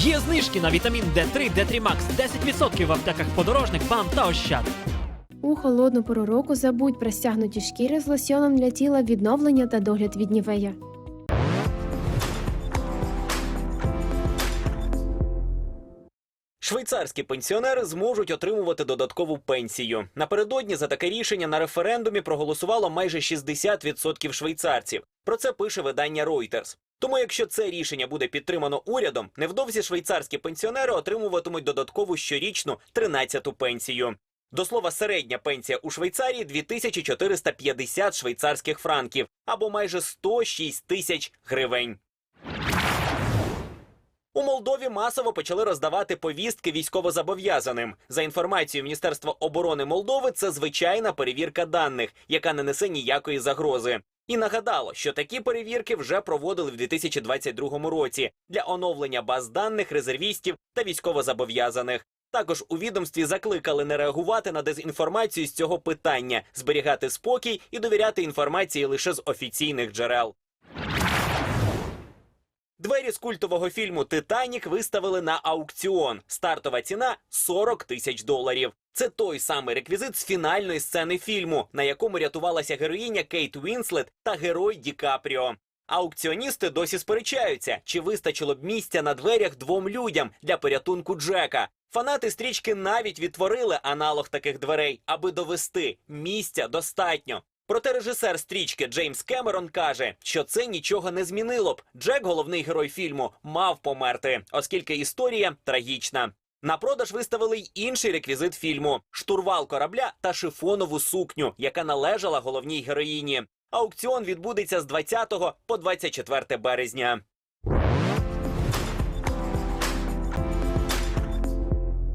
Є знижки на вітамін D3, D3 Max 10% в аптеках подорожник, бам та ощад. У холодну пору року забудь про стягнуті шкіри з лосьоном для тіла відновлення та догляд від нівея. Швейцарські пенсіонери зможуть отримувати додаткову пенсію. Напередодні за таке рішення на референдумі проголосувало майже 60% швейцарців. Про це пише видання Reuters. Тому, якщо це рішення буде підтримано урядом, невдовзі швейцарські пенсіонери отримуватимуть додаткову щорічну 13-ту пенсію. До слова, середня пенсія у Швейцарії 2450 швейцарських франків або майже 106 тисяч гривень. У Молдові масово почали роздавати повістки військовозобов'язаним. За інформацією Міністерства оборони Молдови, це звичайна перевірка даних, яка не несе ніякої загрози. І нагадало, що такі перевірки вже проводили в 2022 році для оновлення баз даних резервістів та військовозобов'язаних. Також у відомстві закликали не реагувати на дезінформацію з цього питання, зберігати спокій і довіряти інформації лише з офіційних джерел. Двері з культового фільму Титанік виставили на аукціон. Стартова ціна 40 тисяч доларів. Це той самий реквізит з фінальної сцени фільму, на якому рятувалася героїня Кейт Вінслет та герой Ді Капріо. Аукціоністи досі сперечаються, чи вистачило б місця на дверях двом людям для порятунку Джека. Фанати стрічки навіть відтворили аналог таких дверей, аби довести місця достатньо. Проте режисер стрічки Джеймс Кемерон каже, що це нічого не змінило б. Джек, головний герой фільму, мав померти, оскільки історія трагічна. На продаж виставили й інший реквізит фільму: штурвал корабля та шифонову сукню, яка належала головній героїні. Аукціон відбудеться з 20 по 24 березня.